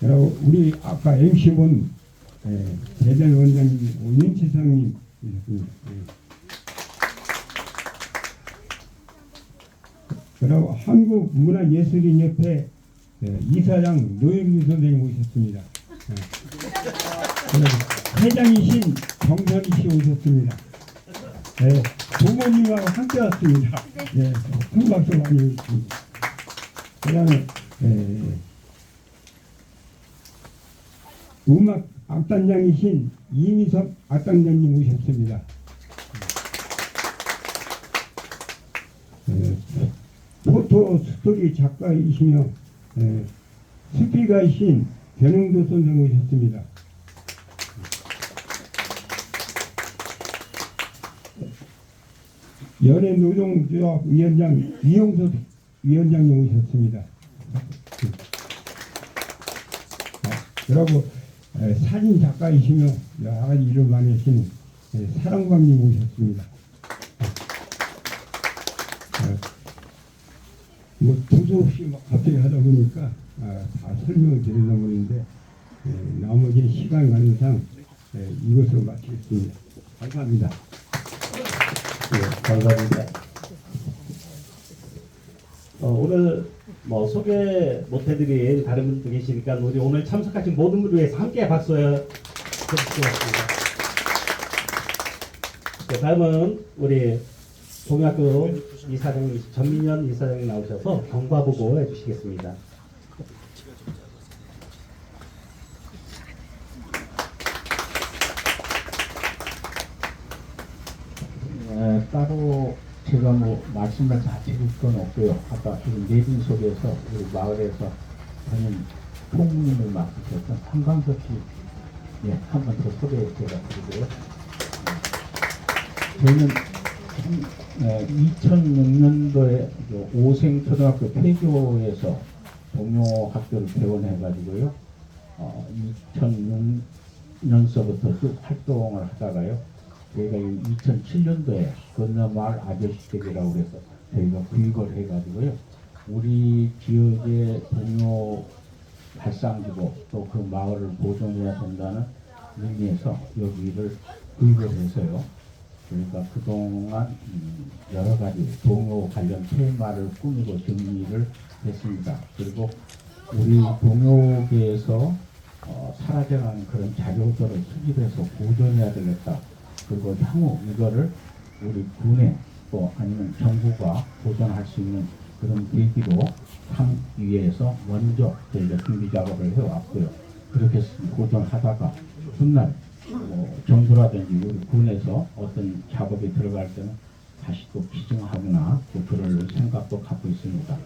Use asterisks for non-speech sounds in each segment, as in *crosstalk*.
그리고 우리 아까 MC본 대전 원장님 오윤치상님 이셨습니다. 그리고 한국문화예술인협회 예, 이사장 노영규 선생님 오셨습니다. 예. 회장이신 정선희 씨 오셨습니다. 예, 부모님하고 함께 왔습니다. 예, 큰 박수 많이 주십니다. 그 다음에 예, 음악 악단장이신 이미섭 악단장님 오셨습니다. 예, 포토 스토리 작가이시며 예, 스피가이신 변영도 선생 오셨습니다. 연예 노동조합 위원장 이용섭 위원장님 오셨습니다. 아, 그리고 에, 사진 작가이시며 여러 가지 일을 많이 하시는 에, 사랑방님 오셨습니다. 아, 뭐 두서 없이 막 갑자기 하다 보니까 아, 다 설명을 드리다 보는데 에, 나머지 시간 가는 상 에, 이것으로 마치겠습니다. 감사합니다. 예, 감사합니다. 어, 오늘 뭐 소개 못해드린 다른 분도 계시니까 우리 오늘 참석하신 모든 분을 위해서 함께 박수 해주시겠습니다. 네, 다음은 우리 동학교 이사장 전민현 이사장이 나오셔서 경과 보고 해주시겠습니다. 에, 따로 제가 뭐 말씀을 다 드릴 건 없고요. 아까 지금 내빈 속에서 우리 마을에서 저는 총무님을 맡으셨던 한광석 씨, 예, 한 번 더 소개 제가 드리고요. 저희는 2006년도에 오생초등학교 폐교에서 동요학교를 개원해가지고요. 어, 2006년서부터 쭉 활동을 하다가요. 저희가 2007년도에 건너마을 아저씨댁이라고 해서 저희가 구입을 해가지고요. 우리 지역의 동요 발상지고 또 그 마을을 보존해야 된다는 의미에서 여기를 구입을 해서요. 저희가 그동안 음, 여러 가지 동요 관련 테마를 꾸미고 정리를 했습니다. 그리고 우리 동요계에서 어, 사라져가는 그런 자료들을 수집해서 보존해야 되겠다. 그리고 향후 이거를 우리 군에 또 아니면 정부가 보존할 수 있는 그런 계기로 위해서 먼저 저희가 준비 작업을 해왔고요. 그렇게 보존하다가 훗날 뭐 정부라든지 우리 군에서 어떤 작업이 들어갈 때는 다시 또 기증하거나 또 그럴 생각도 갖고 있습니다.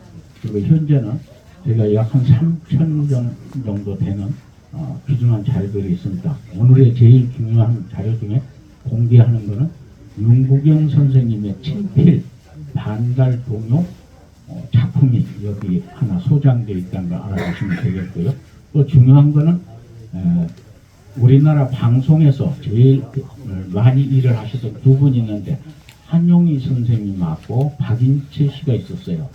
그리고 현재는 저희가 약 한 3천 정 정도 되는 어, 귀중한 자료들이 있습니다. 오늘의 제일 중요한 자료 중에 공개하는 것은 윤국영 선생님의 친필 반달 동요 어, 작품이 여기 하나 소장되어 있다는 걸 알아주시면 되겠고요. 또 중요한 거는 에, 우리나라 방송에서 제일 어, 많이 일을 하셨던 두 분 있는데 한용희 선생님하고 박인채 씨가 있었어요.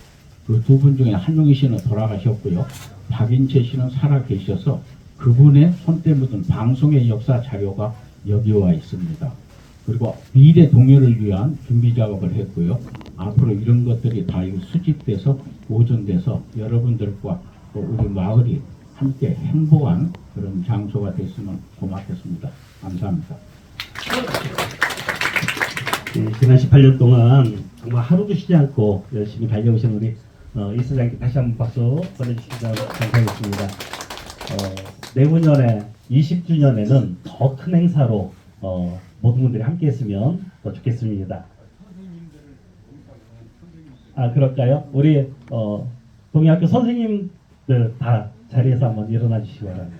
그 두 분 중에 한용희 씨는 돌아가셨고요. 박인채 씨는 살아 계셔서 그분의 손때 묻은 방송의 역사 자료가 여기 와 있습니다. 그리고 미래 동요를 위한 준비 작업을 했고요. 앞으로 이런 것들이 다 수집돼서 보존돼서 여러분들과 또 우리 마을이 함께 행복한 그런 장소가 됐으면 고맙겠습니다. 감사합니다. 네, 지난 18년 동안 정말 하루도 쉬지 않고 열심히 달려오신 우리 어, 이 사장님께 다시 한번 박수 보내주시기 감사하겠습니다. 어, 내후년에 20주년에는 더 큰 행사로 어, 모든 분들이 함께 했으면 더 좋겠습니다. 아 그럴까요? 우리 어, 동의학교 선생님들 다 자리에서 한번 일어나 주시기 바랍니다.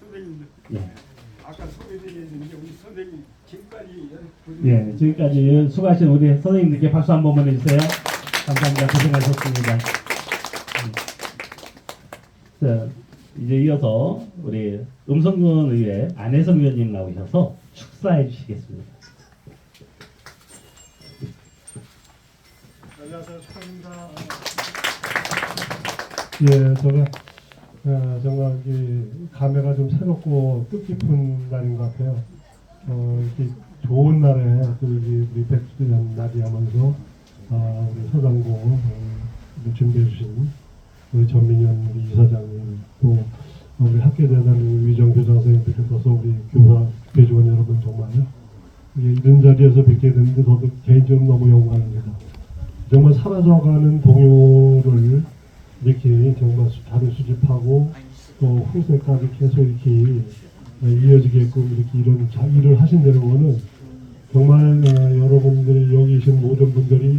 선생님들 예. 아까 소개드렸는데 우리 선생님 지금까지 예, 지금까지 수고하신 우리 선생님들께 박수 한 번만 해주세요. 감사합니다. 고생하셨습니다. 음. 자, 이제 이어서 우리 음성군 의회 안혜성 위원님 나오셔서 축사해 주시겠습니다. 안녕하세요 축하합니다. 예, 제가 어, 정말 이 감회가 좀 새롭고 뜻깊은 날인 것 같아요. 어, 이렇게 좋은 날에 또 우리, 우리 백주년 날이 하면서 아, 우리 서장고 어, 준비해 주신 우리 전민현 우리 이사장님 또 우리 학계대단 우리 위정 교장 선생님들께서 우리 교사 교직원 여러분 정말요. 이런 자리에서 뵙게 됐는데 저도 개인적으로 너무 영광입니다. 정말 사라져가는 동요를 이렇게 정말 수- 다른 수집하고 또 후세까지 계속 이렇게 이어지게끔 이렇게 이런 자, 일을 하신다는 거는 정말 어, 여러분들이 여기 계신 모든 분들이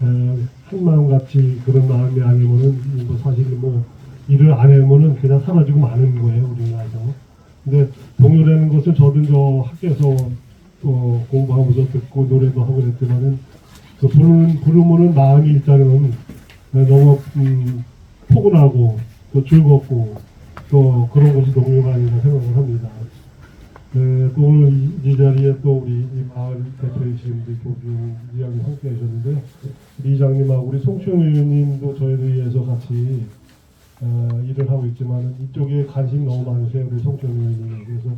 어, 한 마음 같이 그런 마음이 아니면은 뭐 사실 뭐 일을 안 하면은 그냥 사라지고 마는 거예요 우리나라에서. 근데 동요라는 것은 저도 저 학교에서 또 공부하면서 듣고 노래도 하고 그랬지만은 그 부르는 부르면은 마음이 일단은 너무 음, 포근하고 또 즐겁고 또 그런 것이 동요가 아닌가 생각을 합니다. 네, 또 오늘 이, 이 자리에 또 우리 이 마을 대표이신 우리 조중 이장님 함께 하셨는데요. 우리 이장님하고 우리 송충 의원님도 저희를 위해서 같이 어, 일을 하고 있지만 이쪽에 관심이 너무 많으세요. 우리 송충 의원님. 그래서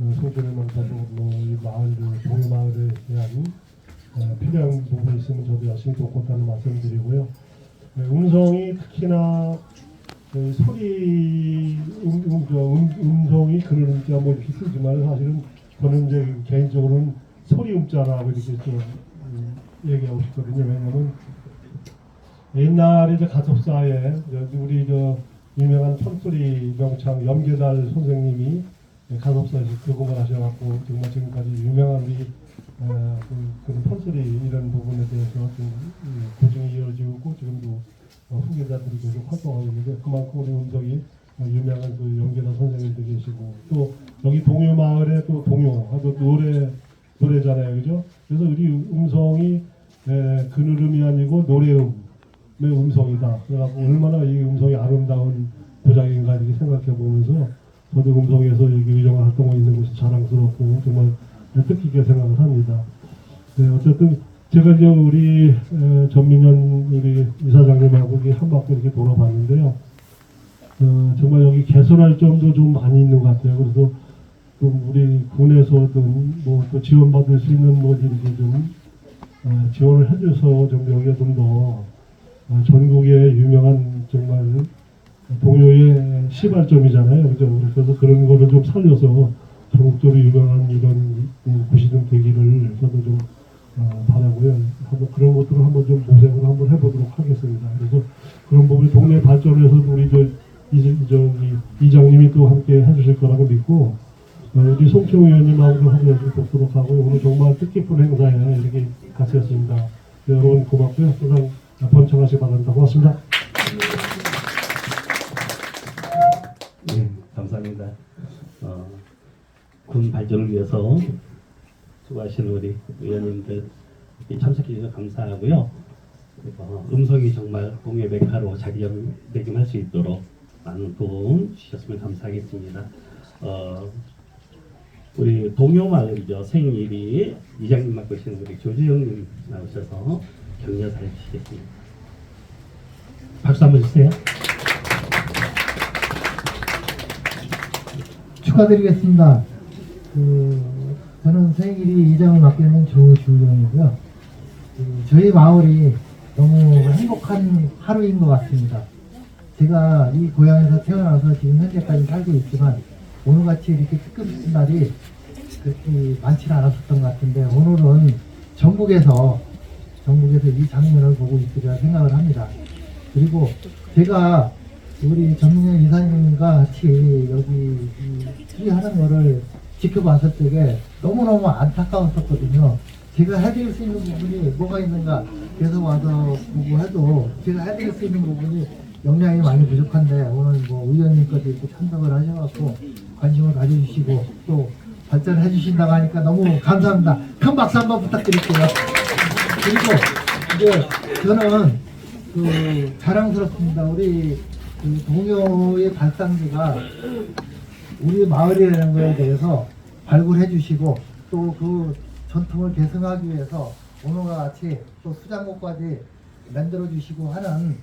어, 송충 의원님께서 뭐이 마을, 동해 마을에 대한 어, 필요한 부분이 있으면 저도 열심히 돕겠다는 말씀드리고요. 네, 음성이 특히나 그 소리 음, 음, 저 음, 음성이 그런 음자 뭐 이렇게 쓰지만 사실은 저는 이제 개인적으로는 소리 음자라고 이렇게 좀 음, 얘기하고 싶거든요. 왜냐하면 옛날에 여기 우리 저 유명한 판소리 명창 염계달 선생님이 가섭사에서 교공을 하셔갖고 정말 지금까지 유명한 우리 어, 그, 그런 판소리 이런 부분에 대해서 좀 음, 고증이 이어지고 지금도 어, 후계자들이 계속 활동하고 있는데 그만큼 우리 음성이 어, 유명한 그 연계다 선생님도 계시고 또 여기 동요 마을에 또 동요 아주 노래 노래잖아요 그죠? 그래서 우리 음성이 에, 그늘음이 아니고 노래음의 음성이다. 그래갖고 얼마나 이 음성이 아름다운 고장인가 이렇게 생각해 보면서 저도 음성에서 의정 활동하고 있는 것이 자랑스럽고 정말 뜻깊게 생각을 합니다. 네, 어쨌든 제가 이제 우리 에, 전민현 우리 이사장님하고 한 바퀴 이렇게 돌아봤는데요. 어, 정말 여기 개선할 점도 좀 많이 있는 것 같아요. 그래서 좀 우리 군에서든 뭐 또 지원받을 수 있는 뭐 이렇게 좀 어, 지원을 해줘서 좀 여기가 좀더 어, 전국의 유명한 정말 동요의 시발점이잖아요. 그죠? 그래서 그런 거를 좀 살려서 전국적으로 유명한 이런 음, 좀 되기를 저도 좀 어, 바라고요. 한번 그런 것들을 한번 좀 모색을 한번 해보도록 하겠습니다. 그래서 그런 부분이 동네 발전에서도 우리 저 이, 저기 이장님이 또 함께 해주실 거라고 믿고 어, 우리 송충 의원님하고도 한번 좀 돕도록 하고요. 오늘 정말 뜻깊은 행사에 이렇게 같이 했습니다. 네, 여러분 고맙고요. 항상 번창하시기 바랍니다. 고맙습니다. 네, 감사합니다. 어, 군 발전을 위해서 수고하시는 우리 의원님들 참석해 주셔서 감사하고요. 어, 음성이 정말 공예 메카로 자기자기할 수 있도록 많은 도움 주셨으면 감사하겠습니다. 어, 우리 동요 마을이죠. 생일이 이장님 맡고 계시는 우리 조주영님 나오셔서 격려사를 주시겠습니다. 박수 한번 주세요. 축하드리겠습니다. 그, 저는 생일이 이장을 맡고 있는 조주영이고요. 그, 저희 마을이 너무 행복한 하루인 것 같습니다. 제가 이 고향에서 태어나서 지금 현재까지 살고 있지만 오늘같이 이렇게 뜻깊은 날이 그렇게 많지는 않았었던 것 같은데 오늘은 전국에서 전국에서 이 장면을 보고 있으리라 생각을 합니다. 그리고 제가 우리 전민현 이사님과 같이 여기 이 하는 거를 지켜봤을 적에 너무너무 안타까웠었거든요. 제가 해드릴 수 있는 부분이 뭐가 있는가 계속 와서 보고 해도 제가 해드릴 수 있는 부분이 역량이 많이 부족한데 오늘 뭐 의원님까지 이렇게 참석을 하셔갖고 관심을 가져주시고 또 발전해 주신다고 하니까 너무 감사합니다. 큰 박수 한번 부탁드릴게요. 그리고 이제 저는 그 자랑스럽습니다. 우리 그 동요의 발상지가 우리 마을이라는 거에 대해서 발굴해 주시고 또 그 전통을 계승하기 위해서 오늘과 같이 또 수장고까지 만들어 주시고 하는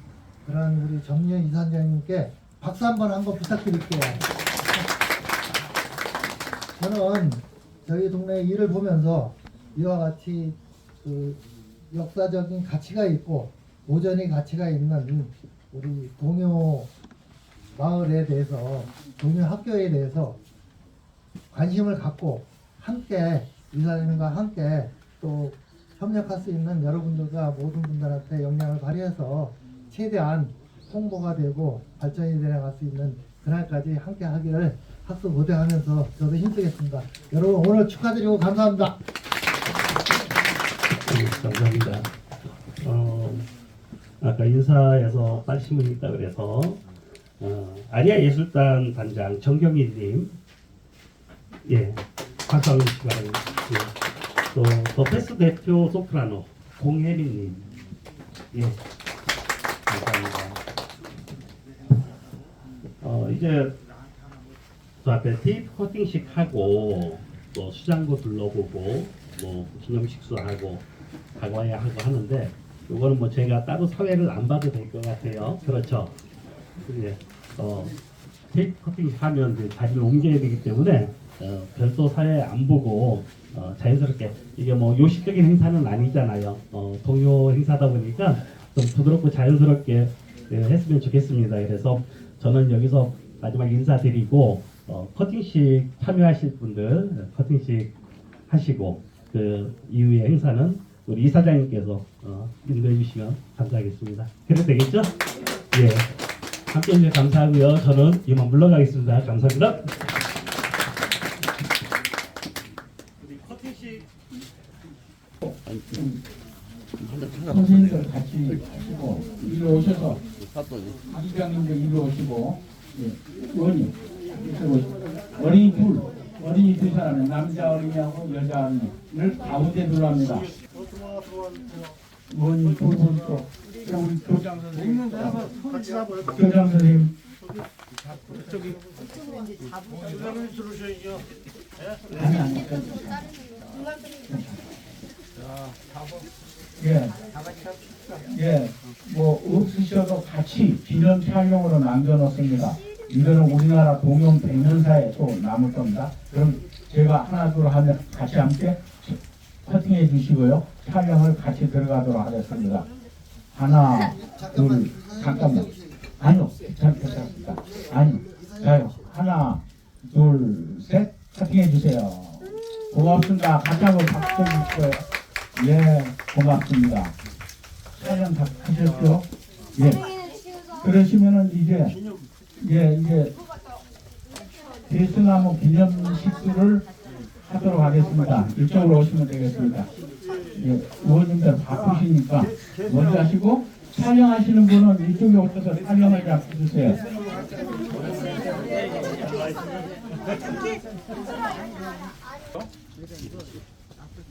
그런 우리 정리현 이사장님께 박수 한번 한번 부탁드릴게요. 저는 저희 동네 일을 보면서 이와 같이 그 역사적인 가치가 있고 오전의 가치가 있는 우리 동요 마을에 대해서 동요 학교에 대해서 관심을 갖고 함께 이사님과 함께 또 협력할 수 있는 여러분들과 모든 분들한테 역량을 발휘해서 최대한 홍보가 되고 발전이 되어갈 수 있는 그날까지 함께 하기를 학수 고대하면서 저도 힘쓰겠습니다. 여러분 오늘 축하드리고 감사합니다. 네, 감사합니다. 어, 아까 인사에서 분이 있다 그래서 어, 아리아 예술단 단장 정경희님 예 박수 바랍니다. 예. 또 더페스 대표 소프라노 공혜민님 예 감사합니다. 어, 이제 또 앞에 테이프 커팅식 하고 또 수장고 둘러보고 뭐 기념 식수 하고 다과야 하고 하는데 요거는 뭐 제가 따로 사회를 안 봐도 될 것 같아요. 그렇죠. 이제 어 테이프 커팅 하면 이제 자리를 옮겨야 되기 때문에 어, 별도 사회 안 보고 어, 자연스럽게 이게 뭐 요식적인 행사는 아니잖아요. 어, 동요 행사다 보니까 좀 부드럽고 자연스럽게 예, 했으면 좋겠습니다. 그래서 저는 여기서 마지막 인사드리고 어, 커팅식 참여하실 분들 어, 커팅식 하시고 그 이후의 행사는 우리 이사장님께서 어, 인도해 주시면 감사하겠습니다. 그래도 되겠죠? 예. 함께 해주셔서 감사하고요. 저는 이만 물러가겠습니다. 감사합니다. 우리 커팅식 선생님들 같이 하시고 이리 오셔서 이장님도 이리 오시고 예, 오시고. 어린이 둘 어린이 두 사람 남자 어린이하고 여자 어린이를 가운데 둘랍니다 어머니 둘분또 우리 교장 선생님 교장 선생님 아니 아니 예. 예, 뭐 없으셔도 같이 기념 촬영으로 남겨놓습니다. 이거는 우리나라 동영 백년사에 또 남을 겁니다. 그럼 제가 하나 둘 하면 같이 함께 커팅해 주시고요. 촬영을 같이 들어가도록 하겠습니다. 하나, 둘, 잠깐만. 아니요, 괜찮습니다. 아니, 자요. 하나, 둘, 셋, 커팅해 주세요. 고맙습니다. 같이 한번 박수 좀 주시고요. 예, 고맙습니다. 촬영 다 하셨죠? 예. 그러시면은 이제, 예, 이제, 대승나무 기념식수를 하도록 하겠습니다. 이쪽으로 오시면 되겠습니다. 예, 의원님들 바쁘시니까 먼저 하시고, 촬영하시는 분은 이쪽에 오셔서 촬영을 잡고 주세요.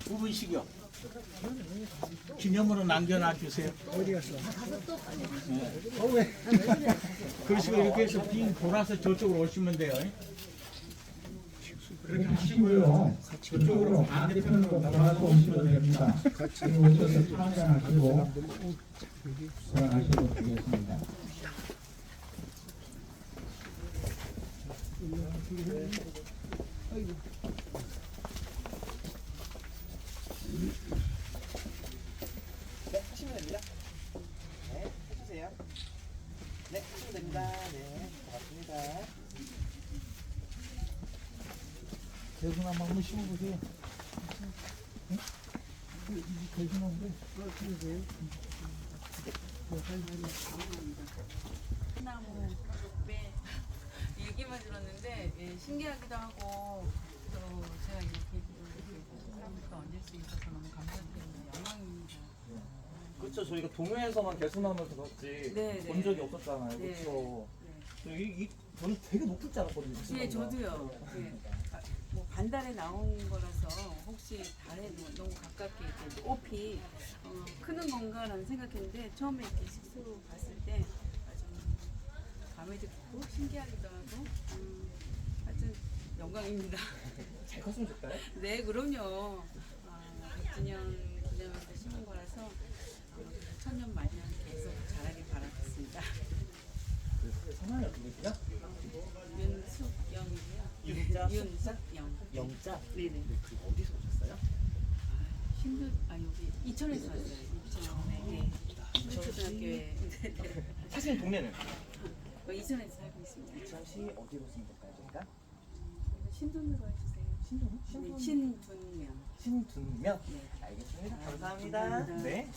두 분씩이요. 기념으로 남겨놔 주세요. 어디 갔어? 네. 그러시고 이렇게 해서 빙 돌아서 저쪽으로 오시면 돼요. 그렇게 하시고요. 저쪽으로 반대편으로 나가서 오시면 됩니다. 같이 오셔서 촬영하시고 들어가시도록 하겠습니다. 하시면 됩니다. 네, 해주세요. 네, 하시면 됩니다. 네, 고맙습니다. 대선 한번 한번 심어보세요. 나무 배 이게 얘기만 들었는데 예, 신기하기도 하고 또 제가 이렇게 이렇게 사람부터 얹을 수 있어서 너무 감사드립니다. 영광입니다. 그렇죠. 저희가 동해에서만 개순하면서 그렇지 네, 본 네. 적이 없었잖아요. 네. 그렇죠. 네. 이, 이 저는 되게 높을 줄 알았거든요. 예, 개순하기가. 저도요. 예. 반달에 나온 거라서 혹시 달에 뭐 너무 가깝게 이렇게 높이 어, 크는 건가라는 생각했는데 처음에 이렇게 식수 봤을 때 아주 감이 듣고 신기하기도 하고 음, 하여튼 영광입니다. *laughs* 잘 컸으면 좋겠어요. 네, 그럼요. 아, 백주년 기념해서 심은 거라서 어, 천년 만년 계속 자라길 바라겠습니다. 그 성함이 어떻게 되시냐? 윤숙영이고요. 윤자? 윤숙 영. 영자. 네네. 그 어디서 오셨어요? 신도 아 여기 이천에서 왔어요. 이천에 네. 신초등학교에 네, 네. 사실 동네는 어, 이천에서 살고 있습니다. 이천시 어디로 쓰면 될까요, 저희가? 신돈으로 해주세요. 신동? 네, 신둔면. 신둔면. 네. 알겠습니다. 감사합니다. 감사합니다. 네.